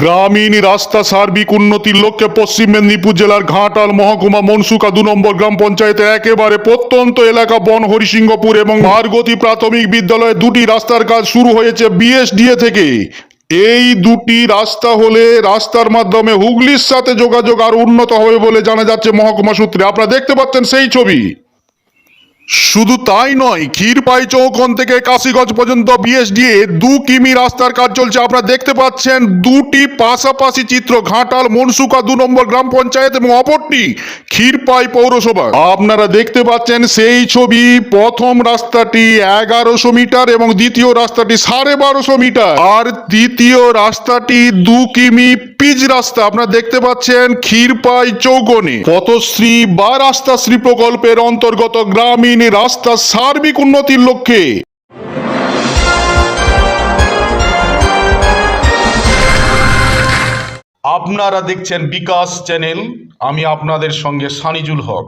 গ্রামীণ রাস্তা সার্বিক উন্নতির লক্ষ্যে পশ্চিম মেদিনীপুর জেলার ঘাটাল, মহকুমা মনসুকা দু নম্বর গ্রাম পঞ্চায়েতের একেবারে প্রত্যন্ত এলাকা বন, হরিসিংহপুর এবং ভারগতি প্রাথমিক বিদ্যালয়ে দুটি রাস্তার কাজ শুরু হয়েছে বিএসডিএ থেকে। এই দুটি রাস্তা হলে রাস্তার মাধ্যমে হুগলির সাথে যোগাযোগ আরও উন্নত হবে বলে জানা যাচ্ছে মহকুমা সূত্রে। আপনারা দেখতে পাচ্ছেন সেই ছবি। শুধু তাই নয়, ক্ষীরপাই চৌকন থেকে কাশিগঞ্জ পর্যন্ত বিএসডিএ দু কিমি রাস্তার কাজ চলছে। আপনারা দেখতে পাচ্ছেন দুটি পাশাপাশি চিত্র, ঘাটাল মনসুকা দু নম্বর গ্রাম পঞ্চায়েত এবং অপরটি ক্ষীরপাই পৌরসভা। আপনারা দেখতে পাচ্ছেন সেই ছবি, প্রথম রাস্তাটি এগারোশো মিটার এবং দ্বিতীয় রাস্তাটি সাড়ে বারোশো মিটার। আর দ্বিতীয় রাস্তাটি দু কিমি পিচ রাস্তা, আপনারা দেখতে পাচ্ছেন ক্ষীরপাই চৌকনি পথশ্রী বা রাস্তা শ্রী প্রকল্পের অন্তর্গত গ্রামীণ রাস্তা সার্বিক উন্নতির লক্ষ্যে। আপনারা দেখছেন বিকাশ চ্যানেল, আমি আপনাদের সঙ্গে সানিজুল হক।